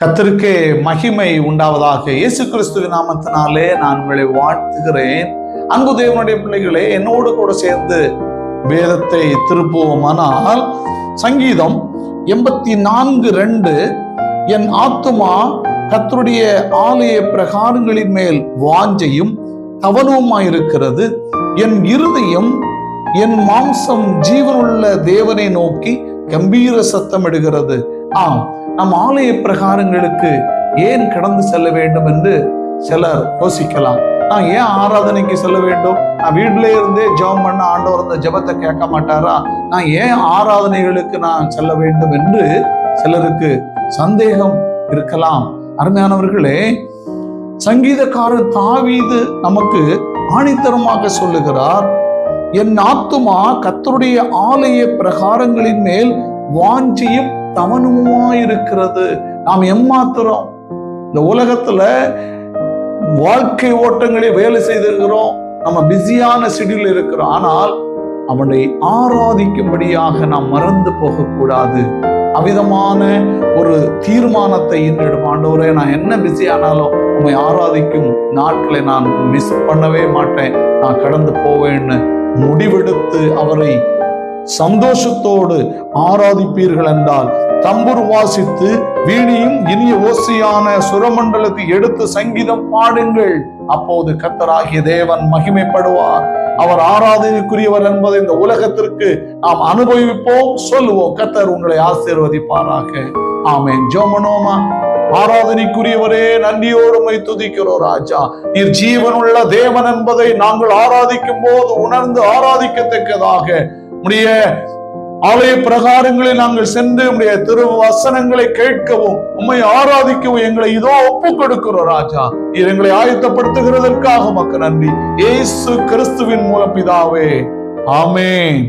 கத்தருக்கே மகிமை உண்டாவதாக இயேசு கிறிஸ்துவின் நாமத்தினாலே நான் உங்களை வாழ்த்துகிறேன். அன்பு தேவனுடைய பிள்ளைகளே என்னோடு கூட சேர்ந்து வேதத்தை திருப்புவோமானால் சங்கீதம் எண்பத்தி நான்கு ரெண்டு என் ஆத்துமா கத்தருடைய ஆலய பிரகாரங்களின் மேல் வாஞ்சையும் தவனவுமாயிருக்கிறது என் இருதயம் என் மாம்சம் ஜீவனுள்ள தேவனை நோக்கி கம்பீர சத்தமிடுகிறது. ஆம். நம் ஆலய பிரகாரங்களுக்கு ஏன் கடந்து செல்ல வேண்டும் என்று சிலர் யோசிக்கலாம். நான் ஏன் ஆராதனைக்கு செல்ல வேண்டும்? நான் வீட்டிலே இருந்தே ஜெபம் பண்ண ஆண்டவர் அந்த ஜெபத்தை கேட்க மாட்டாரா? நான் ஏன் ஆராதனைகளுக்கு நான் செல்ல வேண்டும் என்று சிலருக்கு சந்தேகம் இருக்கலாம். அருமையானவர்களே சங்கீதக்காரர் தாவீது நமக்கு ஆணித்தரமாக சொல்லுகிறார் என் ஆத்துமா கத்தருடைய ஆலய பிரகாரங்களின் மேல் வாஞ்சியும் தவனமுமாயிருக்கிறது நாம் எம்மாத்திரம் இந்த உலகத்துல வாழ்க்கை ஓட்டங்களே வேலை செய்திருக்கிறோம். நம்ம பிஸியான ஷெடியூல் இருக்கிறோம். ஆனால் அவனை ஆராதிக்கும்படியாக நாம் மறந்து போகக்கூடாது. அவிதமான ஒரு தீர்மானத்தை இன்றிடும் ஆண்டவரே நான் என்ன பிஸி ஆனாலும் உண்மை ஆராதிக்கும் நாட்களை நான் மிஸ் பண்ணவே மாட்டேன். நான் கடந்து போவேன்னு முடிவெடுத்து அவரை சந்தோஷத்தோடு ஆராதிப்பீர்கள் என்றால் தம்புர் வாசித்து வீணியும் இனிய ஓசையான சுரமண்டலத்தை எடுத்து சங்கீதம் பாடுங்கள். அப்போது கத்தராகிய தேவன் மகிமைப்படுவார். அவர் ஆராதனைக்குரியவர் என்பதை இந்த உலகத்திற்கு நாம் அனுபவிப்போம். சொல்லுவோம் கத்தர் உங்களை ஆசீர்வதிப்பாராக. ஆமேன். ஜோமனோமா ஆராதனைக்குரியவரே நன்றியோருமை துதிக்கிறோம் ராஜா. நீர் ஜீவனுள்ள தேவன் என்பதை நாங்கள் ஆராதிக்கும் போது உணர்ந்து ஆராதிக்கத்தக்கதாக உடைய ஆலய பிரகாரங்களில் நாங்கள் சென்று உடைய திரு வசனங்களை கேட்கவும் உண்மை ஆராதிக்கவும் எங்களை இதோ ஒப்பு கொடுக்கிறோம் ராஜா. இது எங்களை ஆயத்தப்படுத்துகிறதற்காக மக்கள் நன்றி. ஏசு கிறிஸ்துவின் மூலம் பிதாவே ஆமேன்.